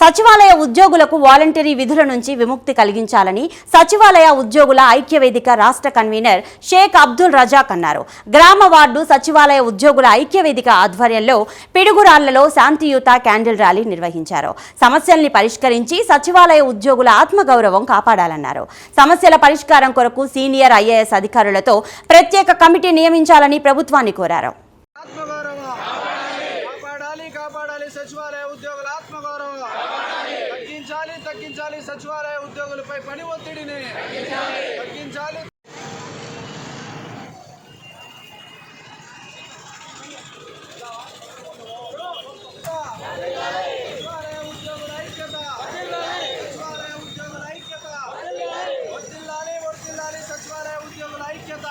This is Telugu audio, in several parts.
సచివాలయ ఉద్యోగులకు వాలంటరీ విధుల నుంచి విముక్తి కలిగించాలని సచివాలయ ఉద్యోగుల ఐక్యవేదిక రాష్ట్ర కన్వీనర్ షేక్ అబ్దుల్ రజాక్ అన్నారు. గ్రామ వార్డు సచివాలయ ఉద్యోగుల ఐక్యవేదిక ఆధ్వర్యంలో పిడుగురాళ్ళలో శాంతియుత క్యాండిల్ ర్యాలీ నిర్వహించారు. సమస్యల్ని పరిష్కరించి సచివాలయ ఉద్యోగుల ఆత్మగౌరవం కాపాడాలన్నారు. సమస్యల పరిష్కారం కొరకు సీనియర్ ఐఏఎస్ అధికారులతో ప్రత్యేక కమిటీ నియమించాలని ప్రభుత్వాన్ని కోరారు ఆత్మగౌరవం కాపాడాలి కాపాడాలి సచివాలయ ఉద్యోగుల ఆత్మగౌరవం తగ్గించాలి తగ్గించాలి సచివాలయ ఉద్యోగులపై పని ఒత్తిడిని తగ్గించాలి సచివాలయ ఉద్యోగుల ఐక్యత సచివాలయ ఉద్యోగుల ఐక్యత వర్ధిల్లాలి వర్ధిల్లాలి సచివాలయ ఉద్యోగుల ఐక్యత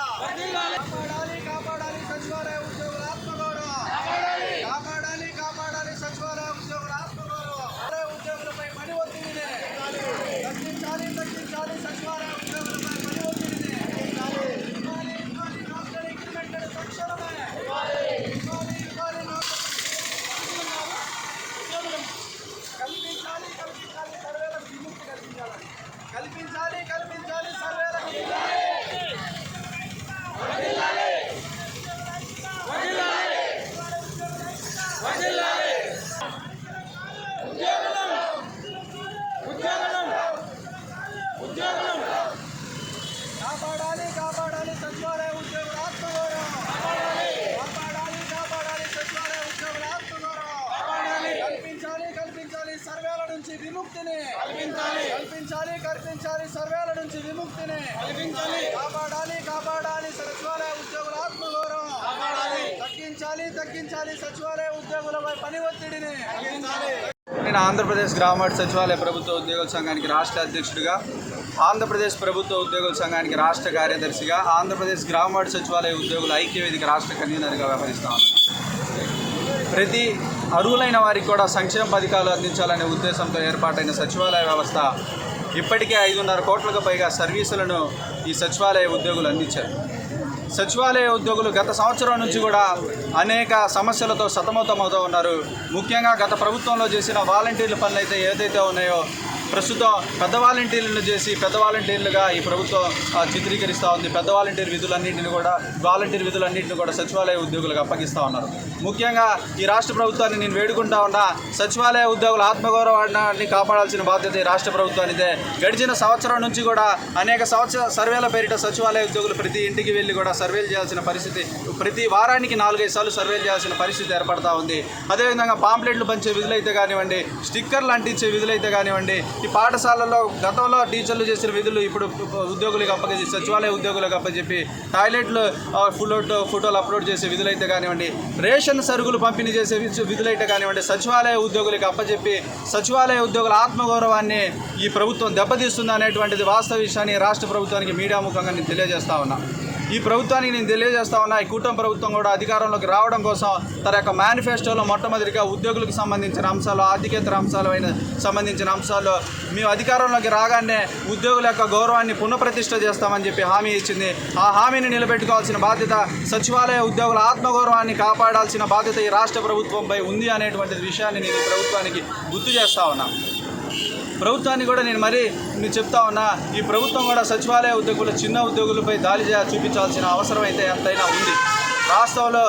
కాపాడాలి కాపాడాలి సచివాలయ ఉద్యోగుల ఆత్మగౌరవం కాపాడాలి కాపాడాలి సచివాలయ ఉద్యోగుల ఆత్మగౌరవం సచివాలయ ఉద్యోగులపై పని ఒత్తిడిని తగ్గించాలి తగ్గించాలి సచివాలయ ఉద్యోగులపై పని ఒత్తిడిని ఇవ్వాలి, ఇవ్వాలి, నౌకరీ ఇంక్రిమెంట్ తక్షణమే ఇవ్వాలి, ఇవ్వాలి, నౌకరీ కల్పించాలి కల్పించాలి సర్వేలకు విముక్తి కల్పించాలి కల్పించాలి కల్పించాలి సర్వేలకు కాపాడాలి కాపాడాలి సచివాలయ ఉద్యోగుల ఆత్మగౌరవం కాపాడాలి కాపాడాలి సచివాలయ ఉద్యోగుల ఆత్మగౌరవం కల్పించాలి కల్పించాలి సర్వేల నుంచి విముక్తిని కల్పించాలి. కల్పించాలి కల్పించాలి. సర్వేల నుంచి విముక్తిని కల్పించాలి. కాపాడాలి కాపాడాలి. సచివాలయ ఉద్యోగుల ఆత్మగౌరవం. తగ్గించాలి తగ్గించాలి. సచివాలయ ఉద్యోగులపై పని ఒత్తిడిని తగ్గించాలి. నేను ఆంధ్రప్రదేశ్ గ్రామాట్ సచివాలయ ప్రభుత్వ ఉద్యోగుల సంఘానికి రాష్ట్ర అధ్యక్షుడిగా ఆంధ్రప్రదేశ్ ప్రభుత్వ ఉద్యోగుల సంఘానికి రాష్ట్ర కార్యదర్శిగా ఆంధ్రప్రదేశ్ గ్రామాట్ సచివాలయ ఉద్యోగుల ఐక్యవేదిక రాష్ట్ర కన్వీనర్గా వ్యవహరిస్తాను. ప్రతి అర్హులైన వారికి కూడా సంక్షేమ పథకాలు అందించాలనే ఉద్దేశంతో ఏర్పాటైన సచివాలయ వ్యవస్థ ఇప్పటికే ఐదున్నర కోట్లకు పైగా సర్వీసులను ఈ సచివాలయ ఉద్యోగులు అందించారు. సచివాలయ ఉద్యోగులు గత సంవత్సరం నుంచి కూడా అనేక సమస్యలతో సతమతమవుతూ ఉన్నారు. ముఖ్యంగా గత ప్రభుత్వంలో చేసిన వాలంటీర్ల పనులు అయితే ఏదైతే ఉన్నాయో ప్రస్తుతం పెద్ద వాలంటీర్లను చేసి పెద్ద వాలంటీర్లుగా ఈ ప్రభుత్వం చిత్రీకరిస్తూ ఉంది. పెద్ద వాలంటీర్ విధులన్నింటిని కూడా వాలంటీర్ విధులన్నింటిని కూడా సచివాలయ ఉద్యోగులకు అప్పగిస్తూ ఉన్నారు. ముఖ్యంగా ఈ రాష్ట్ర ప్రభుత్వాన్ని నేను వేడుకుంటా ఉన్నా సచివాలయ ఉద్యోగుల ఆత్మగౌరవాన్ని కాపాడాల్సిన బాధ్యత ఈ రాష్ట్ర ప్రభుత్వానిదే. గడిచిన సంవత్సరం నుంచి కూడా అనేక సంవత్సర సర్వేల పేరిట సచివాలయ ఉద్యోగులు ప్రతి ఇంటికి వెళ్ళి కూడా సర్వేలు చేయాల్సిన పరిస్థితి ప్రతి వారానికి నాలుగైదు సార్లు సర్వేలు చేయాల్సిన పరిస్థితి ఏర్పడతా ఉంది. అదేవిధంగా పాంప్లెట్లు పంచే విధులైతే కానివ్వండి స్టిక్కర్లు అంటించే విధులైతే కానివ్వండి ఈ పాఠశాలల్లో గతంలో టీచర్లు చేసిన విధులు ఇప్పుడు ఉద్యోగులకు అప్పగించి సచివాలయ ఉద్యోగులకు అప్పచెప్పి టాయిలెట్లు ఆ, ఫోటో ఫోటోలు అప్లోడ్ చేసే విధులైతే కానివ్వండి రేషన్ సరుకులు పంపిణీ చేసే విధులైతే కానివ్వండి సచివాలయ ఉద్యోగులకు అప్పచెప్పి సచివాలయ ఉద్యోగుల ఆత్మగౌరవాన్ని ఈ ప్రభుత్వం దెబ్బతీస్తుంది అనేటువంటిది వాస్తవ విషయాన్ని రాష్ట్ర ప్రభుత్వానికి మీడియా ముఖంగా నేను తెలియజేస్తా ఉన్నా. ఈ ప్రభుత్వానికి నేను తెలియజేస్తా ఉన్నా ఈ కూటమి ప్రభుత్వం కూడా అధికారంలోకి రావడం కోసం తన యొక్క మేనిఫెస్టోలో మొట్టమొదటిగా ఉద్యోగులకు సంబంధించిన అంశాలు ఆర్థికేతర అంశాలు అయిన సంబంధించిన అంశాలు మేము అధికారంలోకి రాగానే ఉద్యోగుల యొక్క గౌరవాన్ని పునఃప్రతిష్ఠ చేస్తామని చెప్పి హామీ ఇచ్చింది. ఆ హామీని నిలబెట్టుకోవాల్సిన బాధ్యత సచివాలయ ఉద్యోగుల ఆత్మగౌరవాన్ని కాపాడాల్సిన బాధ్యత ఈ రాష్ట్ర ప్రభుత్వంపై ఉంది అనేటువంటి విషయాన్ని నేను ప్రభుత్వానికి గుర్తు చేస్తా ఉన్నాను ప్రభుత్వాన్ని కూడా నేను మరీ నేను చెప్తా ఉన్నా ఈ ప్రభుత్వం కూడా సచివాలయ ఉద్యోగులు చిన్న ఉద్యోగులపై దాడి చూపించాల్సిన అవసరం అయితే ఎంతైనా ఉంది. రాష్ట్రంలో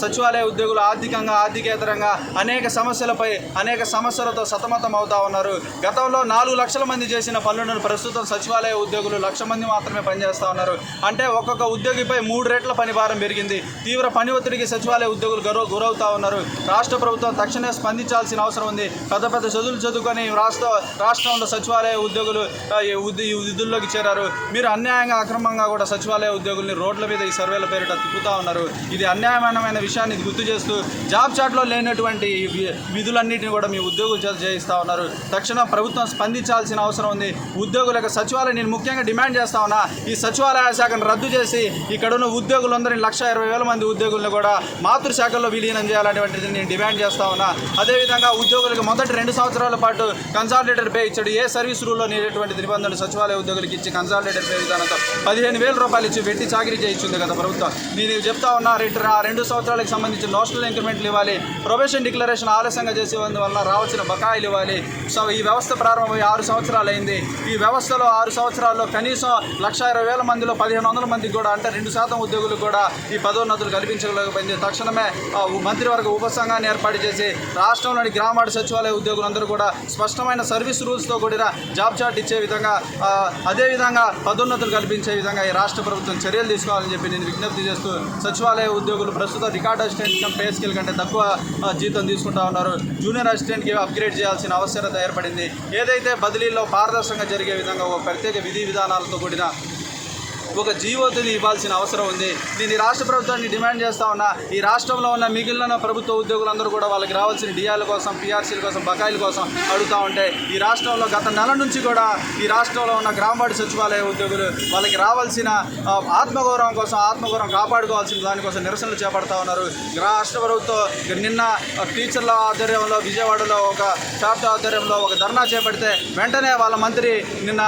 సచివాలయ ఉద్యోగులు ఆర్థికంగా ఆర్థికేతరంగా అనేక సమస్యలపై అనేక సమస్యలతో సతమతం అవుతా ఉన్నారు. గతంలో నాలుగు లక్షల మంది చేసిన పనులను ప్రస్తుతం సచివాలయ ఉద్యోగులు లక్ష మంది మాత్రమే పనిచేస్తూ ఉన్నారు. అంటే ఒక్కొక్క ఉద్యోగిపై మూడు రెట్ల పని భారం పెరిగింది. తీవ్ర పని ఒత్తిడికి సచివాలయ ఉద్యోగులు గౌరవ గురవుతా ఉన్నారు. రాష్ట్ర ప్రభుత్వం తక్షణమే స్పందించాల్సిన అవసరం ఉంది. పెద్ద పెద్ద చదువులు చదువుకొని రాష్ట్ర రాష్ట్రంలో సచివాలయ ఉద్యోగులు ఈ ఈ విధుల్లోకి చేరారు. మీరు అన్యాయంగా అక్రమంగా కూడా సచివాలయ ఉద్యోగుల్ని రోడ్ల మీద ఈ సర్వేల పేరిట తిప్పుతా ఉన్నారు. ఇది అన్యాయమైన విషయాన్ని గుర్తు చేస్తూ జాబ్ చాట్లో లేనటువంటి విధులన్నింటినీ కూడా మీ ఉద్యోగులు చేత చేయిస్తా ఉన్నారు. తక్షణం ప్రభుత్వం స్పందించాల్సిన అవసరం ఉంది. ఉద్యోగులకు సచివాలయం నేను ముఖ్యంగా డిమాండ్ చేస్తా ఉన్నా ఈ సచివాలయ శాఖను రద్దు చేసి ఇక్కడ ఉన్న ఉద్యోగులందరినీ లక్ష ఇరవై వేల మంది ఉద్యోగులను కూడా మాతృశాఖల్లో విలీనం చేయాలనేటువంటిది నేను డిమాండ్ చేస్తా ఉన్నా. అదేవిధంగా ఉద్యోగులకు మొదటి రెండు సంవత్సరాల పాటు కన్సాలిడేటెడ్ పే ఇచ్చాడు. ఏ సర్వీస్ రూల్లో నేటువంటి నిబంధనలు సచివాలయ ఉద్యోగులకు ఇచ్చి కన్సాలిడేటెడ్ పే విధానంతో పదిహేను వేల రూపాయలు ఇచ్చి పెట్టి చాకరీ చేయించింది కదా ప్రభుత్వం. నేను చెప్తా ఉన్నా రిటర్ ఆ రెండు సంవత్సరాలకు సంబంధించి నోషనల్ ఇంక్రిమెంట్లు ఇవ్వాలి. ప్రొబేషన్ డిక్లరేషన్ ఆలస్యంగా చేసేందువల్ల రావాల్సిన బకాయిలు ఇవ్వాలి. సో ఈ వ్యవస్థ ప్రారంభమై ఆరు సంవత్సరాలు అయింది ఈ వ్యవస్థలో ఆరు సంవత్సరాల్లో కనీసం లక్ష ఇరవై వేల మందిలో పదిహేను వందల మందికి కూడా అంటే రెండు శాతం ఉద్యోగులకు కూడా ఈ పదోన్నతులు కల్పించలేకపోయింది తక్షణమే మంత్రివర్గ ఉపసంఘాన్ని ఏర్పాటు చేసి రాష్ట్రంలోని గ్రామాడ సచివాలయ ఉద్యోగులందరూ కూడా స్పష్టమైన సర్వీస్ రూల్స్తో కూడిన జాబ్ చార్ట్ ఇచ్చే విధంగా అదేవిధంగా పదోన్నతులు కల్పించే విధంగా ఈ రాష్ట్ర ప్రభుత్వం చర్యలు తీసుకోవాలని చెప్పి నేను విజ్ఞప్తి చేస్తూ సచివాలయ ఉద్యోగులు ప్రస్తుతం record assistant cum pay scale కంటే తక్కువ జీతం తీసుకుంటా ఉన్నారు. జూనియర్ అసిస్టెంట్కి అప్గ్రేడ్ చేయాల్సిన అవసరత ఏర్పడింది. ఏదైతే బదిలీలో పారదర్శకంగా జరిగే విధంగా ఒక ప్రత్యేక విధి విధానాలతో కూడిన ఒక జీవోతిని ఇవ్వాల్సిన అవసరం ఉంది. నేను ఈ రాష్ట్ర ప్రభుత్వాన్ని డిమాండ్ చేస్తా ఉన్నా ఈ రాష్ట్రంలో ఉన్న మిగిలిన ప్రభుత్వ ఉద్యోగులందరూ కూడా వాళ్ళకి రావాల్సిన డిఆర్ల కోసం పిఆర్సీల కోసం బకాయిల కోసం అడుగుతూ ఉంటే ఈ రాష్ట్రంలో గత నెల నుంచి కూడా ఈ రాష్ట్రంలో ఉన్న గ్రామవాడి సచివాలయ ఉద్యోగులు వాళ్ళకి రావాల్సిన ఆత్మగౌరవం కోసం ఆత్మగౌరవం కాపాడుకోవాల్సిన దానికోసం నిరసనలు చేపడతా ఉన్నారు. రాష్ట్ర ప్రభుత్వం నిన్న టీచర్ల ఆధ్వర్యంలో విజయవాడలో ఒక స్టాఫ్ ఆధ్వర్యంలో ఒక ధర్నా చేపడితే వెంటనే వాళ్ళ మంత్రి నిన్న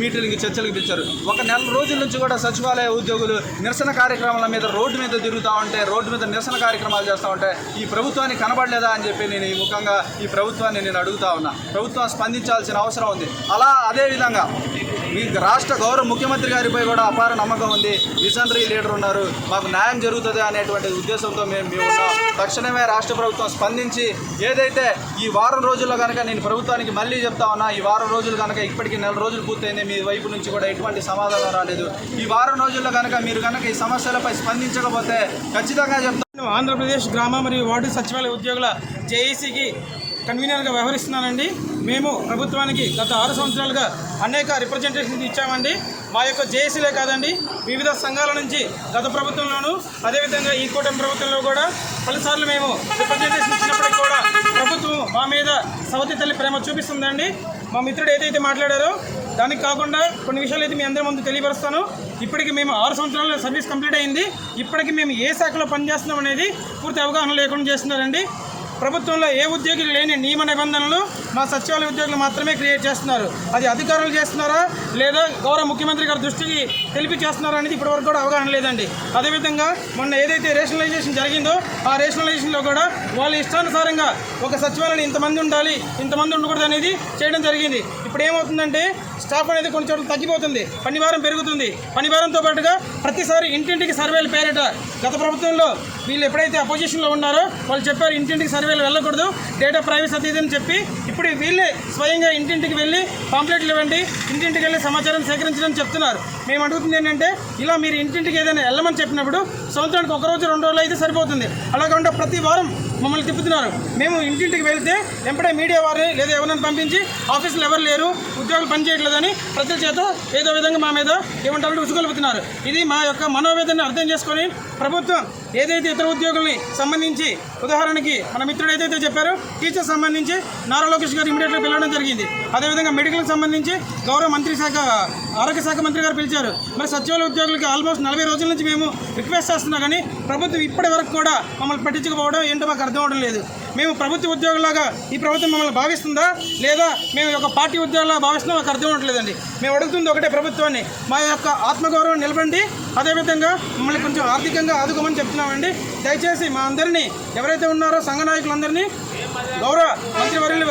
మీటింగ్కి చర్చలకు పిలిచారు. ఒక నెల రోజుల నుంచి కూడా సచివాలయ ఉద్యోగులు నిరసన కార్యక్రమాల మీద రోడ్డు మీద తిరుగుతూ ఉంటే రోడ్డు మీద నిరసన కార్యక్రమాలు చేస్తూ ఉంటే ఈ ప్రభుత్వాన్ని కనబడలేదా అని చెప్పి నేను ఈ ముఖంగా ఈ ప్రభుత్వాన్ని నేను అడుగుతా ఉన్నా. ప్రభుత్వం స్పందించాల్సిన అవసరం ఉంది. అలా అదేవిధంగా మీ రాష్ట్ర గౌరవ ముఖ్యమంత్రి గారిపై కూడా అపార నమ్మకం ఉంది. విజనరీ లీడర్ ఉన్నారు. మాకు న్యాయం జరుగుతుంది అనేటువంటి ఉద్దేశంతో మేము మేము ఉన్నాం. తక్షణమే రాష్ట్ర ప్రభుత్వం స్పందించి ఏదైతే ఈ వారం రోజుల్లో కనుక నేను ప్రభుత్వానికి మళ్ళీ చెప్తా ఉన్నా ఈ వారం రోజులు కనుక ఇప్పటికి నెల రోజులు పూర్తయింది మీ వైపు నుంచి కూడా ఎటువంటి సమాధానం రాలేదు. ఈ వారం రోజుల్లో కనుక మీరు కనుక ఈ సమస్యలపై స్పందించకపోతే ఖచ్చితంగా చెప్తాను. ఆంధ్రప్రదేశ్ గ్రామ మరియు వార్డు సచివాలయ ఉద్యోగుల జేఏసీకి కన్వీనర్గా వ్యవహరిస్తున్నానండి. మేము ప్రభుత్వానికి గత ఆరు సంవత్సరాలుగా అనేక రిప్రజెంటేషన్స్ ఇచ్చామండి. మా యొక్క జేఏసీలే కాదండి వివిధ సంఘాల నుంచి గత ప్రభుత్వంలోనూ అదేవిధంగా ఈ కూటమి ప్రభుత్వంలో కూడా పలుసార్లు మేము రిప్రజెంటేషన్ ఇచ్చినప్పటికీ కూడా ప్రభుత్వం మా మీద సవతి తల్లి ప్రేమ చూపిస్తుందండి. మా మిత్రుడు ఏదైతే మాట్లాడారో దానికి కాకుండా కొన్ని విషయాలు అయితే మీ అందరి ముందు తెలియపరుస్తాను. ఇప్పటికి మేము ఆరు సంవత్సరాల సర్వీస్ కంప్లీట్ అయింది. ఇప్పటికి మేము ఏ శాఖలో పనిచేస్తున్నాం అనేది పూర్తి అవగాహన లేకుండా చేస్తున్నారండి. ప్రభుత్వంలో ఏ ఉద్యోగులు లేని నియమ నిబంధనలు మా సచివాలయ ఉద్యోగులు మాత్రమే క్రియేట్ చేస్తున్నారు. అది అధికారులు చేస్తున్నారా? లేదా గౌరవ ముఖ్యమంత్రి గారి దృష్టికి తెలిపి చేస్తున్నారా అనేది ఇప్పటివరకు కూడా అవగాహన లేదండి. అదేవిధంగా మొన్న ఏదైతే రేషనలైజేషన్ జరిగిందో ఆ రేషనలైజేషన్లో కూడా వాళ్ళ ఇష్టానుసారంగా ఒక సచివాలయం ఇంతమంది ఉండాలి ఇంతమంది ఉండకూడదు అనేది చేయడం జరిగింది. ఇప్పుడు ఏమవుతుందంటే స్టాఫ్ అనేది కొన్ని చోట్ల తగ్గిపోతుంది పనివారం పెరుగుతుంది. పనివారంతో పాటుగా ప్రతిసారి ఇంటింటికి సర్వేలు పేరిట గత ప్రభుత్వంలో వీళ్ళు ఎప్పుడైతే అపోజిషన్లో ఉన్నారో వాళ్ళు చెప్పారు ఇంటింటికి సర్వేలు వెళ్ళకూడదు డేటా ప్రైవసీ అది అని చెప్పి ఇప్పుడు వీళ్ళే స్వయంగా ఇంటింటికి వెళ్ళి పాంప్లెట్లు ఇవ్వండి. ఇంటింటికి వెళ్ళి సమాచారం సేకరించడం చెప్తున్నారు. మేము అడుగుతుంది ఏంటంటే ఇలా మీరు ఇంటింటికి ఏదైనా వెళ్ళమని చెప్పినప్పుడు సంవత్సరానికి ఒక రోజు రెండు రోజులు అయితే సరిపోతుంది. అలాగే ప్రతి వారం మమ్మల్ని తిప్పుతున్నారు. మేము ఇంటింటికి వెళ్తే వెంపడే మీడియా వారిని లేదా ఎవరైనా పంపించి ఆఫీసులు ఎవరు లేరు ఉద్యోగులు పనిచేయట్లేదని ప్రజల చేత ఏదో విధంగా మా మీద ఏమంటారు ఉసుగొలుపుతున్నారు. ఇది మా యొక్క మనోవేదనని అర్థం చేసుకొని ప్రభుత్వం ఏదైతే ఇతర ఉద్యోగుల్ని సంబంధించి ఉదాహరణకి మన మిత్రుడు ఏదైతే చెప్పారో టీచర్ సంబంధించి నారా లోకేష్ గారు ఇమీడియట్గా పిలవడం జరిగింది. అదేవిధంగా మెడికల్కి సంబంధించి గౌరవ మంత్రి శాఖ ఆరోగ్య శాఖ మంత్రి గారు పిలిచారు. మరి సచివాలయ ఉద్యోగులకి ఆల్మోస్ట్ నలభై రోజుల నుంచి మేము రిక్వెస్ట్ చేస్తున్నా కానీ ప్రభుత్వం ఇప్పటి వరకు కూడా మమ్మల్ని పట్టించుకోవడం ఏంటో మాకు అర్థం అవడం లేదు. మేము ప్రభుత్వ ఉద్యోగులాగా ఈ ప్రభుత్వం మమ్మల్ని భావిస్తుందా? లేదా మేము ఒక పార్టీ ఉద్యోగులాగా భావిస్తున్నా మాకు అర్థం అవ్వట్లేదండి మేము అడుగుతుంది ఒకటే ప్రభుత్వాన్ని. మా యొక్క ఆత్మగౌరవం నిలబండి. అదేవిధంగా మమ్మల్ని కొంచెం ఆర్థికంగా ఆదుకోమని చెప్తున్నామండి. దయచేసి మా అందరినీ ఎవరైతే ఉన్నారో సంఘ నాయకులందరినీ గౌరవ మంత్రివర్యులు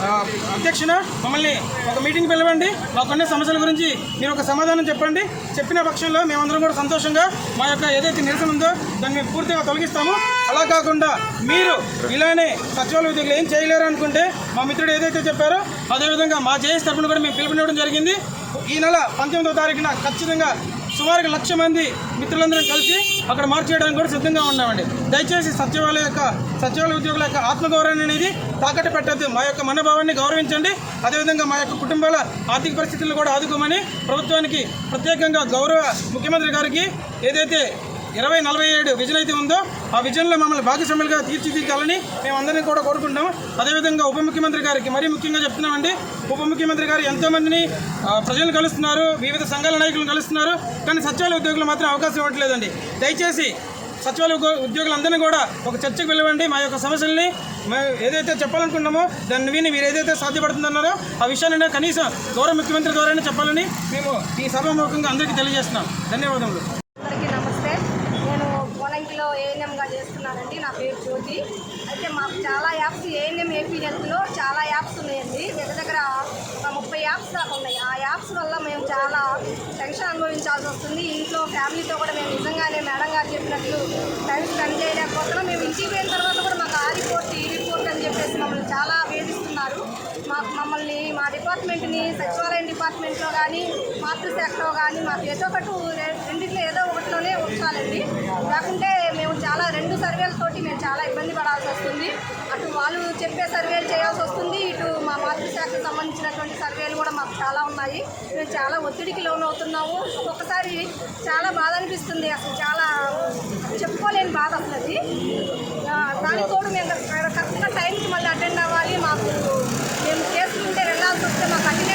ఆ, అధ్యక్షున మమ్మల్ని ఒక మీటింగ్ పిలవండి. మాకున్న సమస్యల గురించి మీరు ఒక సమాధానం చెప్పండి. చెప్పిన పక్షంలో మేమందరం కూడా సంతోషంగా మా యొక్క ఏదైతే నిరసన ఉందో దాన్ని మేము పూర్తిగా తొలగిస్తాము. అలా కాకుండా మీరు ఇలానే సచివాలయ ఉద్యోగులు ఏం చేయలేరు అనుకుంటే మా మిత్రుడు ఏదైతే చెప్పారో అదేవిధంగా మా జేఎస్ తరఫున కూడా మేము పిలుపునివ్వడం జరిగింది. ఈ నెల పంతొమ్మిదవ తారీఖున ఖచ్చితంగా సుమారుగా లక్ష మంది మిత్రులందరం కలిసి అక్కడ మార్చేయడానికి కూడా సిద్ధంగా ఉన్నామండి. దయచేసి సచివాలయ యొక్క సచివాలయ ఉద్యోగుల యొక్క ఆత్మగౌరవాన్ని అనేది తాకట్టు పెట్టద్దు. మా యొక్క మనోభావాన్ని గౌరవించండి. అదేవిధంగా మా యొక్క కుటుంబాల ఆర్థిక పరిస్థితులను కూడా ఆదుకోమని ప్రభుత్వానికి ప్రత్యేకంగా గౌరవ ముఖ్యమంత్రి గారికి ఏదైతే ఇరవై నలభై ఏడు విజన్ అయితే ఉందో ఆ విజన్లో మమ్మల్ని భాగస్వాములుగా తీర్చిదిద్దాలని మేమందరినీ కూడా కోరుకుంటాము అదేవిధంగా ఉప ముఖ్యమంత్రి గారికి మరీ ముఖ్యంగా చెప్తున్నామండి. ఉప ముఖ్యమంత్రి గారు ఎంతోమందిని ప్రజలు కలుస్తున్నారు వివిధ సంఘాల నాయకులను కలుస్తున్నారు కానీ సచివాలయ ఉద్యోగులు మాత్రం అవకాశం ఇవ్వట్లేదండి. దయచేసి సచివాలయ ఉద్యోగులందరినీ కూడా ఒక చర్చకు వెళ్ళవండి. మా యొక్క సమస్యల్ని మేము ఏదైతే చెప్పాలనుకున్నామో దాన్ని విని మీరు ఏదైతే సాధ్యపడుతుందన్నారో ఆ విషయాన్ని కనీసం గౌరవ ముఖ్యమంత్రి ద్వారానే చెప్పాలని మేము ఈ సభాముఖంగా అందరికీ తెలియజేస్తున్నాం. ధన్యవాదములు అందరికీ నమస్తే నేను మొన్న దగ్గర దగ్గర ఒక ముప్పై యాప్స్ దాకా ఉన్నాయి ఆ యాప్స్ వల్ల మేము చాలా టెన్షన్ అనుభవించాల్సి వస్తుంది ఇంట్లో ఫ్యామిలీతో కూడా మేము నిజంగానే మేడం గారు చెప్పినట్లు టైం స్పెండ్ చేయలేకపోతున్నాం. మేము ఇంటికి పోయిన తర్వాత కూడా మాకు ఆ రిపోర్ట్ ఈ రిపోర్ట్ అని చెప్పేసి మమ్మల్ని చాలా వేధిస్తున్నారు. మాకు మమ్మల్ని మా డిపార్ట్మెంట్ని సచివాలయం డిపార్ట్మెంట్లో కానీ మాతృశాఖలో కానీ మాకు ఏదో ఒకటి రెండింటిలో రెండిట్లో ఏదో ఒకటిలోనే ఉంచాలండి లేకుంటే మేము చాలా రెండు సర్వేలతోటి మేము చాలా ఇబ్బంది పడాల్సి వస్తుంది అటు వాళ్ళు చెప్పే సర్వేలు చేయాల్సి వస్తుంది ఇటు మా సంబంధించినటువంటి సర్వేలు కూడా మాకు చాలా ఉన్నాయి. మేము చాలా ఒత్తిడికి లోనవుతున్నాము. ఒక్కొక్కసారి చాలా బాధ అనిపిస్తుంది. అసలు చాలా చెప్పుకోలేని బాధ అసలు అది. ఆ, దానికి మేము కరెక్ట్గా టైంకి మళ్ళీ అటెండ్ అవ్వాలి. మాకు మేము కేసులు ఉంటే వెళ్ళాల్సి వస్తే మాకు అటెండెన్స్ మాకు